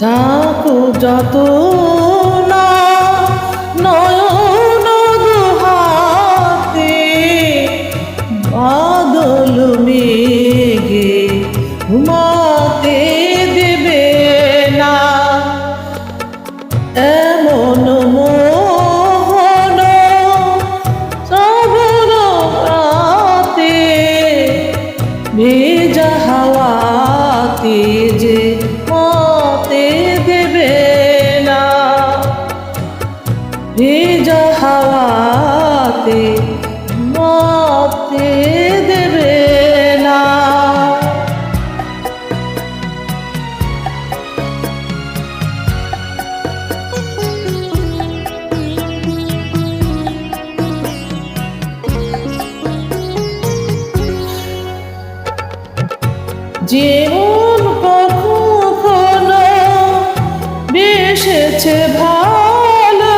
যত না নয়ন হাতে বাদল মেঘে ঘুমাতে যেমন কখনো বেসেছে ভালো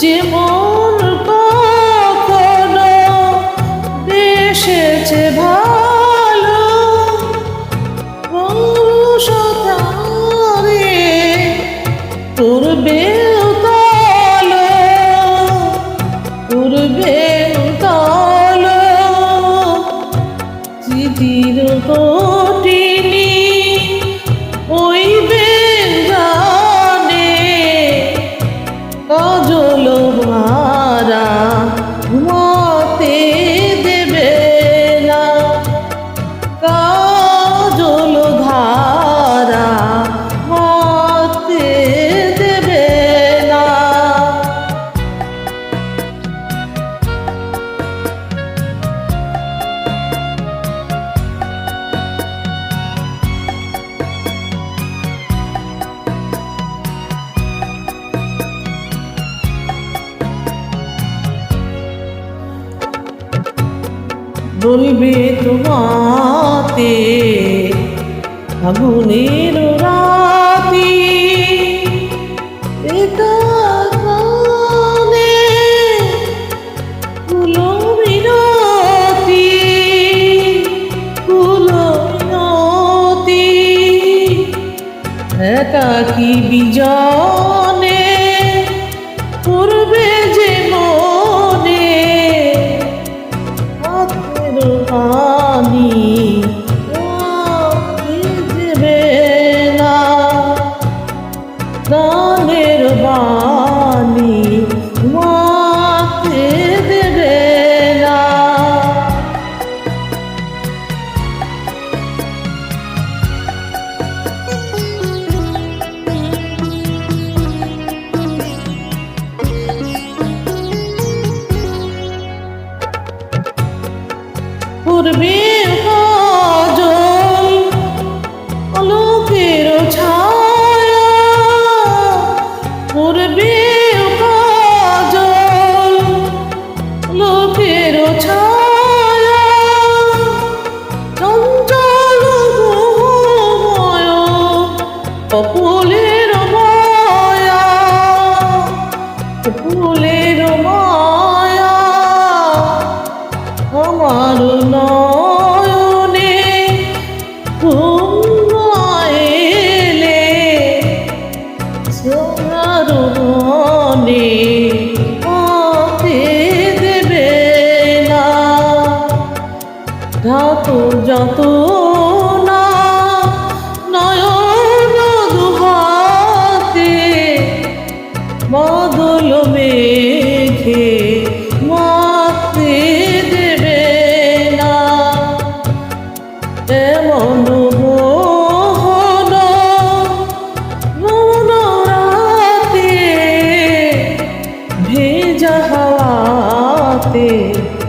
যেমন কখনো বেসেছে ভালো। পৌরুষতারে পূর্বে তলো திருகோற்றி বলবে তোমাতে আগুনের রাতি। কুলো মিনতি পূর্বে কাজল আলোকের ছায়া পূর্বে কাজল আলোকের ছায়া। চঞ্চল মোহময় রাতে ভেজা হাওয়াতে